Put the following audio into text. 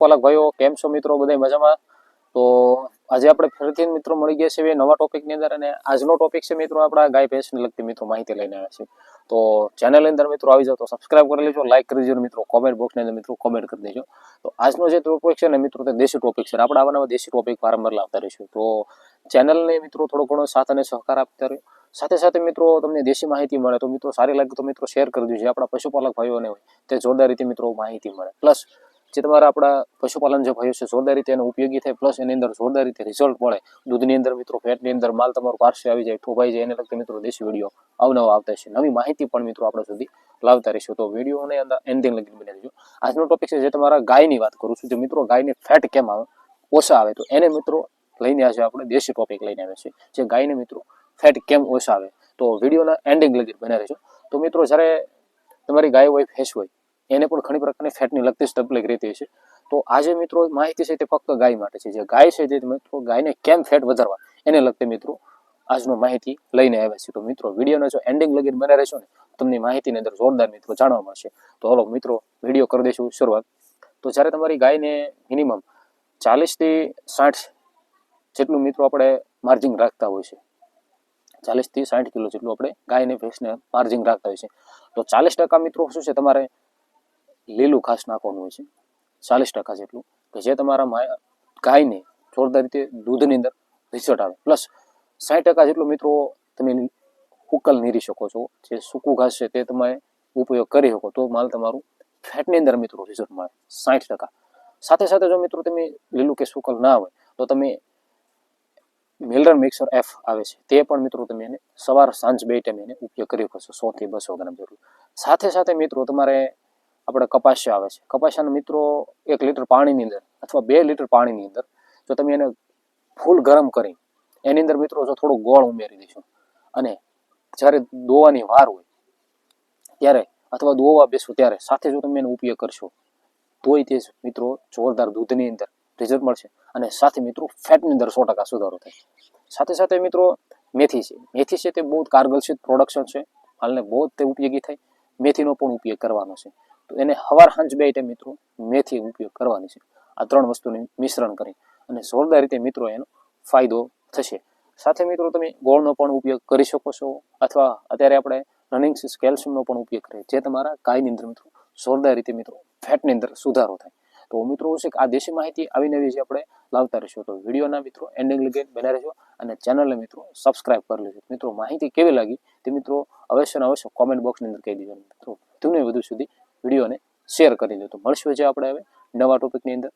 પશુપાલક ભાઈઓ, કેમ છો મિત્રો? બધા મજામાં? તો આજે આપણે ફરીથી મિત્રો મળી ગયા છે નવા ટોપિકની અંદર અને આજનો ટોપિક છે મિત્રો આપણા ગાય ભેંસને લગતી મિત્રો માહિતી લઈને આવ્યા છે તો ચેનલ અંદર મિત્રો આવી જાવ તો સબસ્ક્રાઇબ કરી લેજો લાઈક કરી દેજો મિત્રો કોમેન્ટ બોક્સની અંદર મિત્રો કોમેન્ટ કરી દેજો. તો આજનો જે ટોપિક છે ને મિત્રો તે દેશી ટોપિક છે આપણે આવા નવા દેશી ટોપિક વારંવાર લાવતા રહીશું. તો ચેનલને મિત્રો થોડો ઘણો સાથ અને સહકાર આપતા રહ્યો સાથે સાથે મિત્રો તમને દેશી માહિતી મળે તો મિત્રો સારી લાગે તો મિત્રો શેર કરી દેજો. આપણા પશુપાલક ભાઈઓને હોય તે જોરદાર રીતે મિત્રો માહિતી મળે. પ્લસ જે તમારા આપણા પશુપાલન જે ભાઈઓ છે જોરદાર રીતે એનો ઉપયોગી થાય પ્લસ એની અંદર જોરદાર રીતે રિઝલ્ટ મળે. દૂધની અંદર મિત્રો, ફેટની અંદર માલ તમારો પારસે આવી જાય ઠોભાઈ જાય, એને લગતા મિત્રો દેશી વીડિયો અવનવા આવતા છે નવી માહિતી પણ મિત્રો આપણા સુધી લાવતા રહીશું. તો વિડીયોને અંદર એન્ડિંગ લગી બની રહેજો. આજનો ટોપિક છે જે તમારા ગાયની વાત કરું છું, જે મિત્રો ગાયને ફેટ કેમ આવે, ઓછા આવે? તો એને મિત્રો લઈને આજે આપણે દેશી ટોપિક લઈને આવ્યા છીએ. જે ગાયને મિત્રો ફેટ કેમ ઓછા આવે? તો વિડીયોના એન્ડિંગ લગી બનાવી રહેજો. તો મિત્રો જ્યારે તમારી ગાય હોય, ભેંસ હોય એને પણ ઘણી પ્રકારની ફેટની લગતી જ તકલીફ રહેતી છે તો આજે મિત્રો માહિતી છે તે ફક્ત ગાય માટે છે. જે ગાય છે તે મિત્રો ગાયને કેમ ફેટ વધારવા? એને લગતી મિત્રો આજનો માહિતી લઈને આવ્યા છે તો મિત્રો વિડીયોને જો એન્ડિંગ લગીને બને રહેશો ને તમને માહિતીની અંદર જોરદાર મિત્રો જાણવા મળશે. તો હલો મિત્રો વીડિયો કરી દઈશું શરૂઆત. તો જ્યારે તમારી ગાયને મિનિમમ ચાલીસથી સાઠ જેટલું મિત્રો આપણે માર્જિંગ રાખતા હોય છે ચાલીસથી સાઠ કિલો જેટલું આપણે ગાયને ભેંસને માર્જિંગ રાખતા હોય છે. તો ચાલીસ ટકા મિત્રો શું છે? તમારે લીલું ઘાસ નાખવાનું હોય છે, ચાલીસ ટકા જેટલું, કે જે તમારા ગાયને જોરદાર રીતે દૂધની અંદર રિઝલ્ટ આવે. પ્લસ સાઠ ટકા જેટલું મિત્રો તમે ઉકલ નીરી શકો છો, જે સૂકું ઘાસ છે તે તમે ઉપયોગ કરી શકો, તો માલ તમારું ફેટની અંદર મિત્રો રિઝલ્ટ મળે સાઠ ટકા. સાથે સાથે જો મિત્રો તમે લીલું કે સુકલ ના હોય, તો તમે મિલરન મિક્સર એફ આવે છે, તે પણ મિત્રો તમે એને સવાર સાંજ બે ટાઈમ એને ઉપયોગ કરી શકો છો, સો થી બસો ગ્રામ જરૂર સાથે સાથે મિત્રો તમારે આપણે કપાસિયા આવે છે. કપાસિયાના મિત્રો એક લીટર પાણીની અંદર અથવા બે લીટર પાણીની અંદર જો તમે એને ફૂલ ગરમ કરી, એની અંદર મિત્રો જો થોડું ગોળ ઉમેરી દઈશું અને જ્યારે દોવાની વાર હોય ત્યારે અથવા દોવા બેસો ત્યારે સાથે જો તમે એનો ઉપયોગ કરશો, તોય તે મિત્રો જોરદાર દૂધની અંદર રિઝલ્ટ મળશે અને સાથે મિત્રો ફેટની અંદર સો ટકા સુધારો થાય. સાથે સાથે મિત્રો મેથી છે. મેથી છે તે બહુ જ પ્રોડક્શન છે. હાલને બહુ તે ઉપયોગી થાય. મેથીનો પણ ઉપયોગ કરવાનો છે. તો એને હવાર હાંજ બે આઈટમ મિત્રો મેથી ઉપયોગ કરવાની છે. આ ત્રણ વસ્તુનું મિશ્રણ કરી અને જોરદાર રીતે મિત્રો એનો ફાયદો થશે. સાથે મિત્રો તમે ગોળનો પણ ઉપયોગ કરી શકો છો અથવા અત્યારે આપણે રનિંગ કેલ્શિયમનો પણ ઉપયોગ કરીએ. જે તમારા ગાયની અંદર મિત્રો જોરદાર રીતે મિત્રો ફેટની અંદર સુધારો થાય. તો મિત્રો છે કે આ દેશી માહિતી આવી નવી જે આપણે લાવતા રહીશું. તો વિડીયોના મિત્રો એન્ડિંગ લગી બને રહેજો અને ચેનલને મિત્રો સબસ્ક્રાઇબ કરી લેજો. મિત્રો માહિતી કેવી લાગી તે મિત્રો અવશ્ય અવશ્ય કોમેન્ટ બોક્સની અંદર કહી દેજો મિત્રો. વધુને વધુ સુધી વિડીયોને શેર કરી દો. તો મળશું જે આપણે હવે નવા ટોપિકની અંદર.